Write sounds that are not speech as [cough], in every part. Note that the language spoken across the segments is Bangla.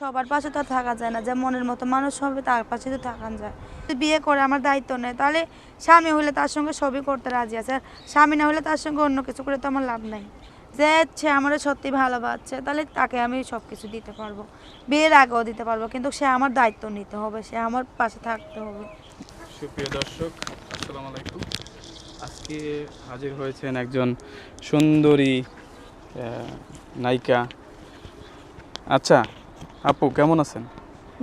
সবার পাশে তো থাকা যায় না, যে মনের মতো মানুষ হবে তার পাশে তো থাকান যায়। বিয়ে করে আমার দায়িত্ব নেই, তাহলে স্বামী হলে তার সঙ্গে সবই করতে রাজি আছে, আর স্বামী না হলে তার সঙ্গে অন্য কিছু করে তো আমার লাভ নাই। যে সে আমার সত্যি ভালোবাসছে, তাহলে তাকে আমি সব কিছু দিতে পারব, বিয়ের আগেও দিতে পারব, কিন্তু সে আমার দায়িত্ব নিতে হবে, সে আমার পাশে থাকতে হবে। সুপ্রিয় দর্শক, আসসালামু আলাইকুম। আজকে হাজির হয়েছেন একজন সুন্দরী নায়িকা। আচ্ছা আপু কেমন আছেন?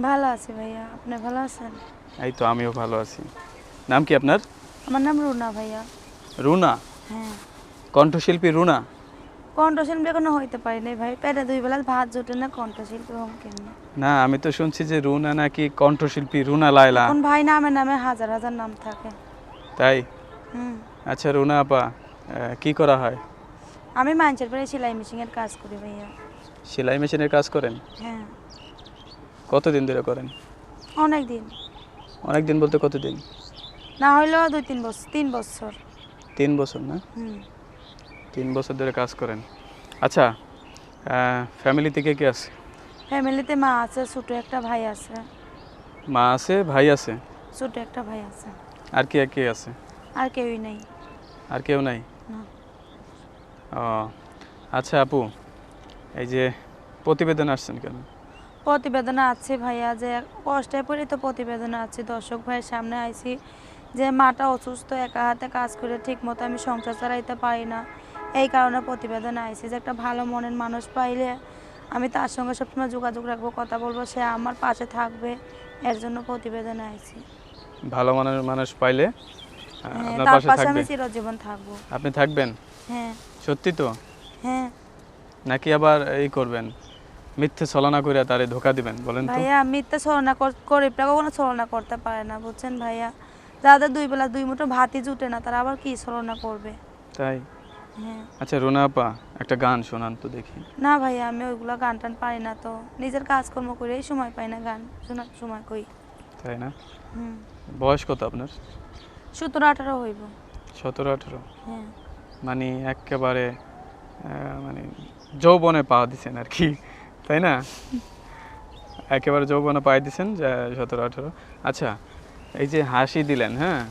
ভালো আছি ভাইয়া আপনি ভালো আছেন? এই তো আমিও ভালো আছি। নাম কি আপনার? আমার নাম রুনা ভাইয়া। রুনা? হ্যাঁ। কণ্ঠশিল্পী রুনা? কণ্ঠশিল্পী এখনও হইতে পারিনি ভাই পেটে দুই বেলা ভাত জোটে না কণ্ঠশিল্পী হম কেমনি? না আমি তো শুনছি যে রুনা নাকি কণ্ঠশিল্পী রুনা লায়লা। এখন ভাই নামে নামে হাজার হাজার নাম থাকে। তাই? হুম। আচ্ছা রুনা আপা আহ, কি করা হয়? আমি মাঞ্চের পরে সেলাই মেশিনের কাজ করি ভাইয়া। সেলাই মেশিনের কাজ করেন? হ্যাঁ। কতদিন ধরে করেন? অনেক দিন অনেক দিন বলতে কতদিন? না হইলেও দুই তিন বছর তিন বছর। তিন বছর না? হুম। তিন বছর ধরে কাজ করেন। আচ্ছা ফ্যামিলি থেকে কে আছে? ফ্যামিলিতে মা আছে ছোট একটা ভাই আছে। মা আছে ভাই আছে? ছোট একটা ভাই আছে। আর কে কে আছে? আর কেউই নাই। আর কেউ নাই? ও আচ্ছা আপু এই যে প্রতিবেদন আসছেন কেন? প্রতিবেদনে আছে ভাইয়া যে কষ্টে পড়ে তো প্রতিবেদনে আছে। দর্শক ভাইয়ের সামনে আইছি যে মাটা অসুস্থ একা হাতে কাজ করে ঠিক মতো আমি সংসার চালাইতে পারি না। এই কারণে প্রতিবেদন আইছি যে একটা ভালো মনের মানুষ পাইলে আমি তার সঙ্গে সবসময় যোগাযোগ রাখব কথা বলব সে আমার পাশে থাকবে এর জন্য প্রতিবেদনে আইছি। ভালো মনের মানুষ পাইলে হ্যাঁ আপনার পাশে থাকবে আমি চিরজীবন থাকব। আপনি থাকবেন? হ্যাঁ। সত্যি তো? হ্যাঁ। নাকি আবার এই করবেন? মিথ্যে ছলনা করে তারে ধোকা দিবেন বলেন তো। ভাইয়া মিথ্যা ছলনা কর- গরিবরা কখনো ছলনা করতে পারে না বুঝছেন ভাইয়া? যাদের দুই বেলা দুই মুঠো ভাতই জুটে না তারা আবার কি ছলনা করবে? তাই? হ্যাঁ। আচ্ছা রুনা আপা একটা গান শোনান তো দেখি। না ভাইয়া আমি ওইগুলো গান টান পারি না তো। নিজের কাজকর্ম করেই সময় পাই না গান শোনার সময় কই। তাই না? হুম। বয়স কত আপনার? সতেরো আঠারো হইব। সতেরো আঠেরো? হ্যাঁ। মানে একেবারে মানে যৌবনে পা দিছেন আর কি। তাই না? একেবারে যৌবনে পাই দিছেন যে সতেরো আঠেরো। আচ্ছা এই যে হাসি দিলেন হ্যাঁ?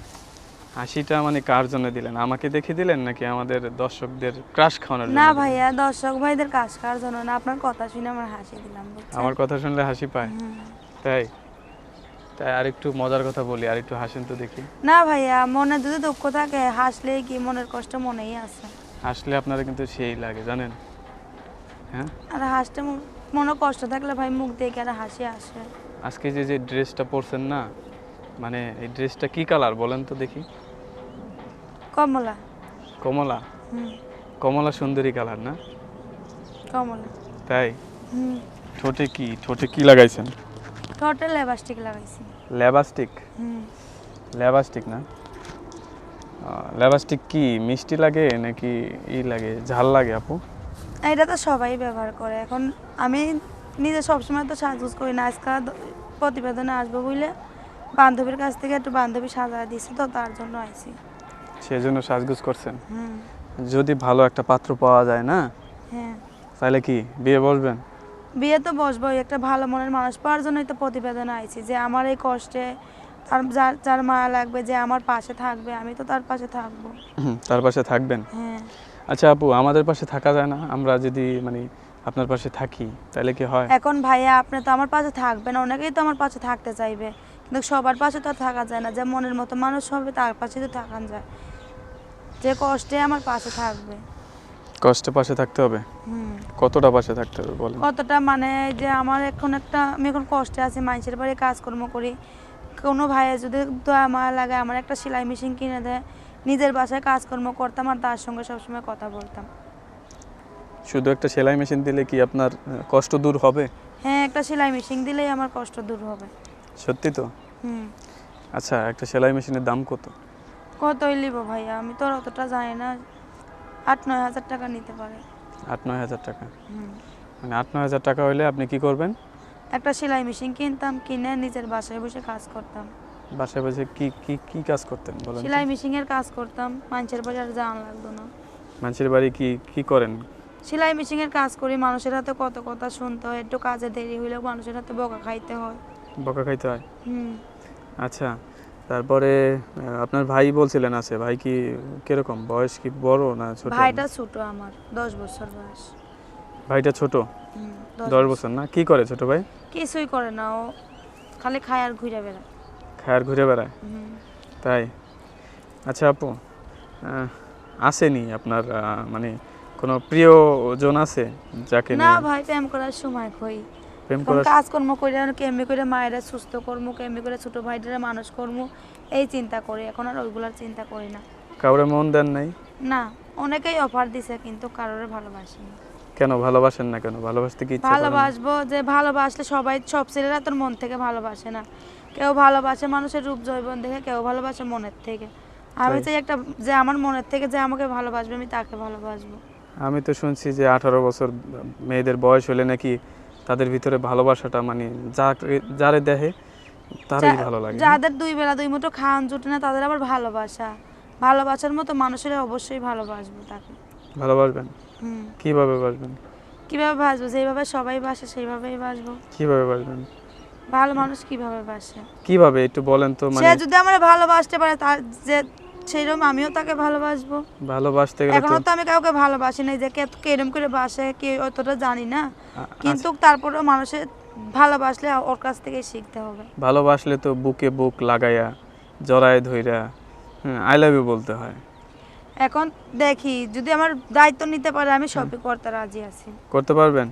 হাসিটা মানে কার জন্য দিলেন? আমাকে দেখে দিলেন নাকি আমাদের দর্শকদের ক্রাশ খাওয়ানোর জন্য না ভাইয়া দর্শক ভাইদের কাজ করার জন্য না আপনার কথা শুনে আমার হাসি দিলাম? আমার কথা শুনলে হাসি পায়? তাই? তাই আর একটু মজার কথা বলি আর একটু হাসেন তো দেখি। না ভাইয়া মনে যদি দুঃখ থাকে হাসলেই কি মনের কষ্ট মনেই আছে? হাসলে আপনারা কিন্তু সেই লাগে জানেন? হ্যাঁ? আর হাসতে মন- কষ্ট থাকলে ভাই মুখ দেখে আর হাসি আসে? আজকে যে যে ড্রেসটা পরছেন না মানে এই ড্রেসটা কি কালার বলেন তো দেখি। কমলা। কমলা? হুম। কমলা সুন্দরী কালার না? কমলা। তাই? ঠোঁটে কি ঠোঁটে কি লাগাইছেন? ঠোঁটে লেবাস্টিক লাগাইছি। ল্যাবাস্টিক হুম। ল্যাবাস্টিক না? ল্যাবাস্টিক কি মিষ্টি লাগে নাকি ই লাগে ঝাল লাগে আপু? এটা তো সবাই ব্যবহার করে। এখন আমি নিজে সবসময় তো সাজগুজ করি না। আজকাল প্রতিবেদনে আসব বুঝলে বান্ধবীর কাছ থেকে একটু বান্ধবী সাজা দিছে তো তার জন্য আইছি। সেজন্য সাজগুজ করছেন? যদি ভালো একটা পাত্র পাওয়া যায় না হ্যাঁ। তাহলে কি বিয়ে বসবেন? বিয়ে তো বসবোই একটা ভালো মনের মানুষ পাওয়ার জন্যই তো প্রতিবেদনে আইছি যে আমার এই কষ্টে তার যার যার মায়া লাগবে যে আমার পাশে থাকবে আমি তো তার পাশে থাকব। তার পাশে থাকবেন? হ্যাঁ। আচ্ছা আপু আমাদের পাশে থাকা যায় না? আমরা যদি মানে আপনার পাশে থাকি তাহলে কি হয়? এখন ভাইয়া আপনি তো আমার পাশে থাকবেন অনেকেই তো আমার পাশে থাকতে চাইবে। কিন্তু সবার পাশে তো থাকা যায় না। যে মনের মতো মানুষ হবে তার পাশে তো থাকান যায়। যে কষ্টে আমার পাশে থাকবে। কষ্টে পাশে থাকতে হবে? হুম। কতটা পাশে থাকতে হবে বলেন? কতটা মানে যে আমার এখন একটা আমি এখন কষ্টে আছি মানুষের বাড়ি কাজকর্ম করি। কোনো ভাইয়ের যদি দয়া মায়া লাগে আমার একটা সেলাই মেশিন কিনে দেয় নিজের বাসায় কাজকর্ম করতাম আর তার সঙ্গে সবসময় কথা বলতাম। শুধু একটা সেলাই মেশিন দিলে কি আপনার কষ্ট দূর হবে? হ্যাঁ একটা সেলাই মেশিন দিলেই আমার কষ্ট দূর হবে। সত্যি তো? হুম। আচ্ছা একটা সেলাই মেশিনের দাম কত? কতই লিব ভাইয়া? আমি তো অতটা জানি না। আট নয় হাজার টাকা নিতে পারে। আট নয় হাজার টাকা? হুম। মানে আট নয় হাজার টাকা হলে আপনি কি করবেন? একটা সেলাই মেশিন কিনতাম কিনে নিজের বাসায় বসে কাজ করতাম। বাসায় বসে কি কি কি কাজ করতেন বলেন? সেলাই মেশিনের কাজ করতাম মানুষের আর জানা লাগতো না। মানুষের বাড়ি কি কি করেন? সেলাই মেশিনের কাজ করি মানুষের হাতে কত কথা শুনতে হয় একটু কাজে দেরি হইলেও মানুষের হাতে বকা খাইতে হয়। বকা খাইতে হয়? হুম। আচ্ছা তারপরে আপনার ভাই বলছিলেন আছে ভাই কি কীরকম বয়স কি বড় না ছোট? ভাইটা ছোট আমার দশ বছর বয়স। ভাইটা ছোট? হুম, দশ বছর না? কি করে ছোট ভাই? কিছুই করে না ও খালি খায় আর ঘুরে বেড়ায়। খায়ার ঘুরে বেড়ায়। তাই? আচ্ছা আপু আসেনি আপনার মানে কোনো প্রিয় জন আছে যাকে না ভাই প্রেম করার সময় কই। প্রেম করার কাজকর্ম করে কেমনি করে মায়েরা সুস্থ করব কেমনি করে ছোট ভাইদের মানুষ করব এই চিন্তা করি। এখন আর ওইগুলার চিন্তা করি না। কাউরে মন দেন নাই? না অনেকেই অফার দিছে কিন্তু কারোর ভালোবাসিনি। কেন ভালোবাসেন না কেন? ভালোবাসতে কি ইচ্ছা ভালোবাসবো যে ভালোবাসলে সবাই সব ছেলেরা তোর মন থেকে ভালোবাসে না। কেউ ভালোবাসে মানুষের রূপ জৈবন দেখে কেউ ভালোবাসে মনের থেকে। আমি? চাই একটা যে আমার মনের থেকে যে আমাকে ভালোবাসবে আমি তাকে ভালোবাসবো। আমি তো শুনছি যে আঠারো বছর মেয়েদের বয়স হলে নাকি তাদের ভিতরে ভালোবাসাটা মানে যারে দেখে তারই ভালো লাগে। যাদের দুই বেলা দুই মুঠো খাওয়ান জুটে না তাদের আবার ভালোবাসা। ভালোবাসার মতো মানুষের অবশ্যই ভালোবাসবো তাকে। ভালোবাসবেন? কীভাবে বাসবেন? কীভাবে বাসবো? যেভাবে সবাই বাসে সেইভাবেই বাসবো। কীভাবে বাসবেন? ভালো মানুষ কীভাবে বাসে? কীভাবে? একটু বলেন তো মানে সে যদি আমার ভালোবাসতে পারে তার যে সেইরকম আমিও তাকে ভালোবাসবো। ভালোবাসতে গেলে এখনও তো আমি কাউকে ভালোবাসি না যে কে কিরম করে বাসে কি অতটা জানি না। কিন্তু তারপরেও মানুষের ভালোবাসলে ওর কাছ থেকে শিখতে হবে। ভালোবাসলে তো বুকে বুক লাগাইয়া জড়ায় ধইরা আই লাভ ইউ বলতে হয়। এখন দেখি যদি আমার দায়িত্ব নিতে পারে আমি সবই করতে রাজি আছি। করতে পারবেন?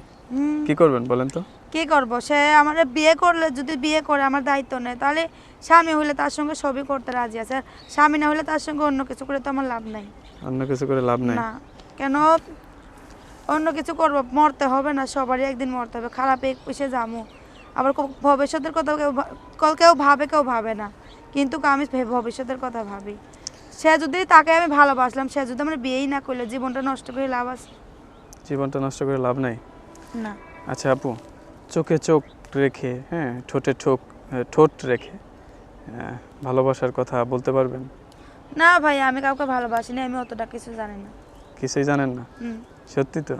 কি করবেন বলেন তো? কি করব? সে আমার বিয়ে করলে যদি বিয়ে করে আমার দায়িত্ব নেয় তাহলে স্বামী হলে তার সঙ্গে সবই করতে রাজি আছে। আর স্বামী না হলে তার সঙ্গে অন্য কিছু করে তো আমার লাভ নাই। অন্য কিছু করে লাভ নাই? না। কেন? অন্য কিছু করব মরতে হবে না সবারই একদিন মরতে হবে। খারাপ এসে যাব আবার ভবিষ্যতের কথা কেউ কেউ ভাবে কেউ ভাবে না। কিন্তু আমি ভবিষ্যতের কথা ভাবি। সে যদি তাকে আমি ভালোবাসলাম সে যদি আমার বিয়েই না করলে জীবনটা নষ্ট করে লাভ আছে? জীবনটা নষ্ট করে লাভ নাই? না। আচ্ছা আপু চোখে চোখ রেখে হ্যাঁ ঠোঁটে ঠোক ঠোঁট রেখে ভালোবাসার কথা বলতে পারবেন? না ভাই আমি কাউকে ভালোবাসি না আমি অতটা কিছু জানি না। কিছুই জানেন না? সত্যি তো?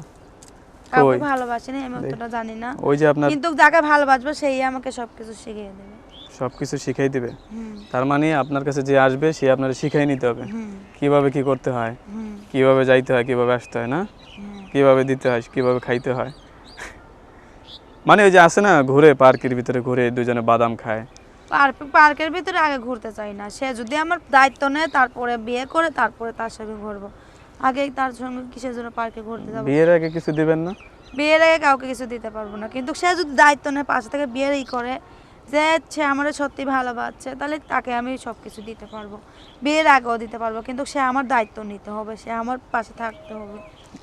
কাউকে ভালোবাসি না আমি অতটা জানি না। ওই যে আপনার কিন্তু যাকে ভালোবাসবে সেই আমাকে সবকিছু শিখিয়ে দেবে। সবকিছু শিখাই দিবে? তার মানে আপনার কাছে যে আসবে সে আপনার শিখাই নিতে হবে। কীভাবে কি করতে হয়? কীভাবে যাইতে হয় কীভাবে আসতে হয় না? কীভাবে দিতে হয় কীভাবে খাইতে হয়? মানে ওই যে আছে না ঘুরে পার্কের ভিতরে ঘুরে দুজনে বাদাম খায়। পার্ক পার্কের ভিতরে আগে ঘুরতে চাই না। সে যদি আমার দায়িত্ব নেয় তারপরে বিয়ে করে তারপরে তার সঙ্গে ঘুরবো। আগেই তার সঙ্গে কিসের জন্য পার্কে ঘুরতে যাব? বিয়ের আগে কিছু দিবেন না? বিয়ের আগে কাউকে কিছু দিতে পারব না। কিন্তু সে যদি দায়িত্ব নেয় পাশে থেকে বিয়ের ই করে যে সে আমার সত্যি ভালোবাসছে তাহলে তাকে আমি সব কিছু দিতে পারব। বিয়ের আগেও দিতে পারব কিন্তু সে আমার দায়িত্ব নিতে হবে সে আমার পাশে থাকতে হবে।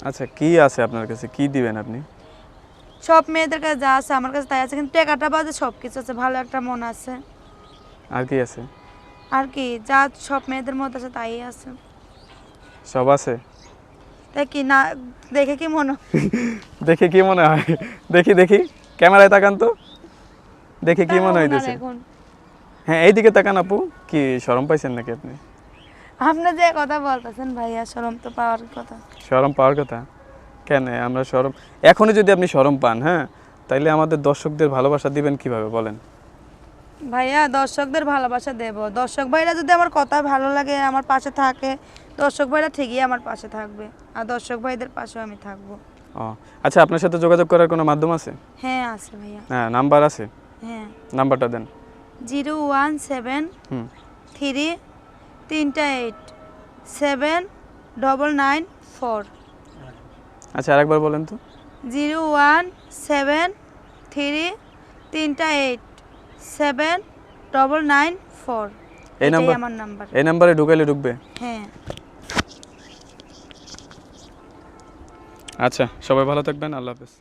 আচ্ছা কি আছে আপনার কাছে? কি দিবেন আপনি? সব মেয়েদের কাছে যা আছে আমার কাছে তাই আছে কিন্তু টাকাটা বাজে সব কিছু আছে ভালো একটা মন আছে। আর কি আছে? আর কি যা সব মেয়েদের মধ্যে আছে তাই আছে। সব আছে? তাই কি না দেখে কি মনে? [laughs] দেখে কি মনে হয়? দেখি দেখি ক্যামেরায় তাকান তো। দেখে কি মনে হইতেছে? হ্যাঁ এইদিকে তাকান আপু কি শরম পাইছেন নাকি আপনি? আপনি যে কথা বলতেছেন ভাইয়া শরম তো পাওয়ার কথা। শরম পাওয়ার কথা? কেন? আমরা শরম এখনই যদি আপনি শরম পান হ্যাঁ? তাইলে আমাদের দর্শকদের ভালোবাসা দিবেন কীভাবে বলেন? ভাইয়া দর্শকদের ভালোবাসা দেব। দর্শক ভাইরা যদি আমার কথা ভালো লাগে আমার পাশে থাকে দর্শক ভাইরা ঠিকই আমার পাশে থাকবে। আর দর্শক ভাইদের পাশেও আমি থাকব। ও আচ্ছা আপনার সাথে যোগাযোগ করার কোনো মাধ্যম আছে? হ্যাঁ আছে ভাইয়া। হ্যাঁ নাম্বার আছে? হ্যাঁ। নাম্বারটা দেন। জিরো ওয়ান সেভেন থ্রি তিনটা eight seven double nine four. আচ্ছা আরেকবার বলেন তো। জিরো ওয়ান সেভেন থ্রি তিনটা eight seven double nine four. এই নাম্বার আমার নাম্বার। এই নাম্বারে ঢুকাইলে ঢুকবে? হ্যাঁ। আচ্ছা সবাই ভালো থাকবেন আল্লাহ হাফেজ।